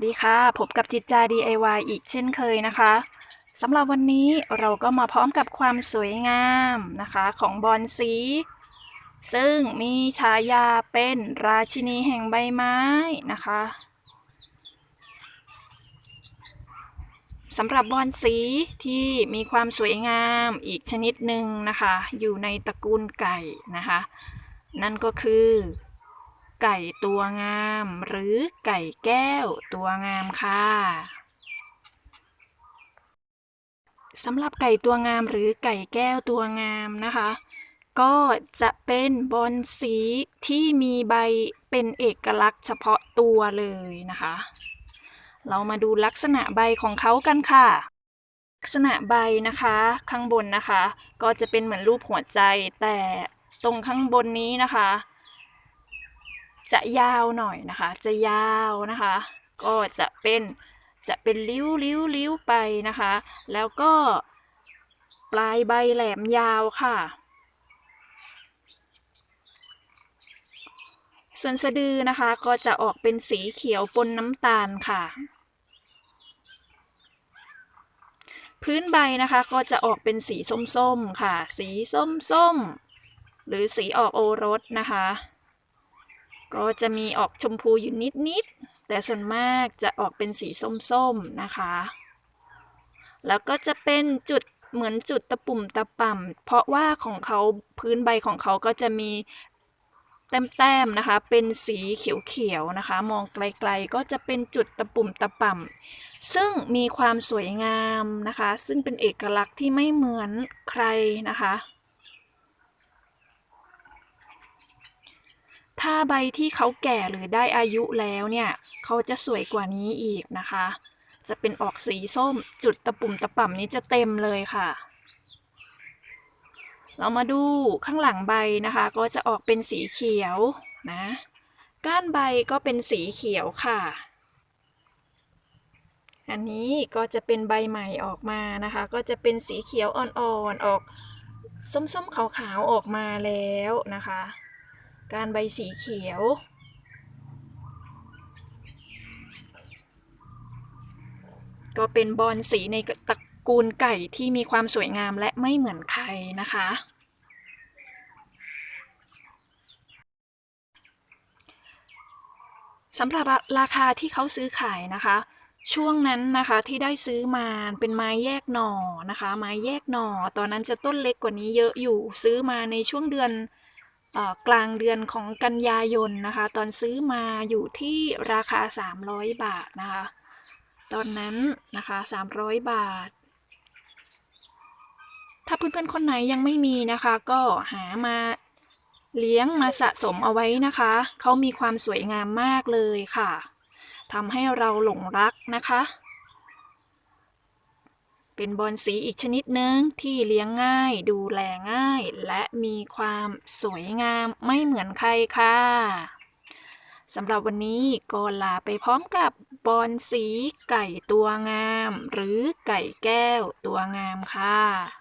สดีค่ะ พบกับจิตจา DIY อีกเช่นเคยนะคะสำหรับวันนี้เราก็มาพร้อมกับความสวยงามนะคะของบอนสี ซึ่งมีฉายาเป็นราชินีแห่งใบไม้นะคะสำหรับบอนสีที่มีความสวยงามอีกชนิดหนึ่งนะคะ อยู่ในตระกูลไก่นะคะ นั่นก็คือ ไก่ตัวงาม หรือไก่แก้วตัวงามค่ะสำหรับไก่ตัวงามหรือไก่แก้วตัวงามนะคะ ก็จะเป็นบอนสีที่มีใบเป็นเอกลักษณ์เฉพาะตัวเลยนะคะ เรามาดูลักษณะใบของเขากันค่ะ ลักษณะใบนะคะข้างบนนะคะ ก็จะเป็นเหมือนรูปหัวใจแต่ตรงข้างบนนี้นะคะ จะยาวหน่อยนะคะ จะยาวนะคะ ก็จะเป็นจะเป็นริ้วริ้วริ้วไปนะคะ แล้วก็ปลายใบแหลมยาวค่ะ ส่วนสะดือนะคะก็จะออกเป็นสีเขียวปนน้ำตาลค่ะ พื้นใบนะคะก็จะออกเป็นสีส้มๆค่ะ สีส้มๆหรือสีออกโอรสนะคะ ก็จะมีออกชมพูอยู่นิดๆ แต่ส่วนมากจะออกเป็นสีส้มๆ นะคะ แล้วก็จะเป็นจุดเหมือนจุดตะปุ่มตะป่ำเพราะว่าของเขาพื้นใบของเขาก็จะมีแต้มๆนะคะ เป็นสีเขียวๆนะคะ มองไกลๆก็จะเป็นจุดตะปุ่มตะป่ำซึ่งมีความสวยงามนะคะ ซึ่งเป็นเอกลักษณ์ที่ไม่เหมือนใครนะคะ ถ้าใบที่เขาแก่หรือได้อายุแล้วเนี่ยเขาจะสวยกว่านี้อีกนะคะ จะเป็นออกสีส้มจุดตะปุ่มตะป่ำนี้จะเต็มเลยค่ะ เรามาดูข้างหลังใบนะคะ ก็จะออกเป็นสีเขียวนะก้านใบก็เป็นสีเขียวค่ะ อันนี้ก็จะเป็นใบใหม่ออกมานะคะ ก็จะเป็นสีเขียวอ่อนๆออกส้มๆขาวๆออกมาแล้วนะคะ การใบสีเขียว ก็เป็นบอนสีในตระกูลไก่ที่มีความสวยงามและไม่เหมือนใครนะคะ สำหรับราคาที่เขาซื้อขายนะคะ ช่วงนั้นนะคะที่ได้ซื้อมาเป็นไม้แยกหน่อนะคะ ไม้แยกหน่อ ตอนนั้นจะต้นเล็กกว่านี้เยอะอยู่ซื้อมาในช่วงเดือน กลางเดือนของกันยายนนะคะ ตอนซื้อมาอยู่ที่ราคา 300 บาทนะคะ ตอนนั้นนะคะ 300 บาท ถ้าเพื่อนๆคนไหนยังไม่มีนะคะ ก็หามาเลี้ยงมาสะสมเอาไว้นะคะ เขามีความสวยงามมากเลยค่ะทำให้เราหลงรักนะคะ เป็นบอลสีอีกชนิดหนึ่งที่เลี้ยงง่าย ดูแลง่าย และมีความสวยงามไม่เหมือนใครค่ะสำหรับวันนี้ก็ลาไปพร้อมกับบอลสีไก่ตัวงาม หรือไก่แก้วตัวงามค่ะ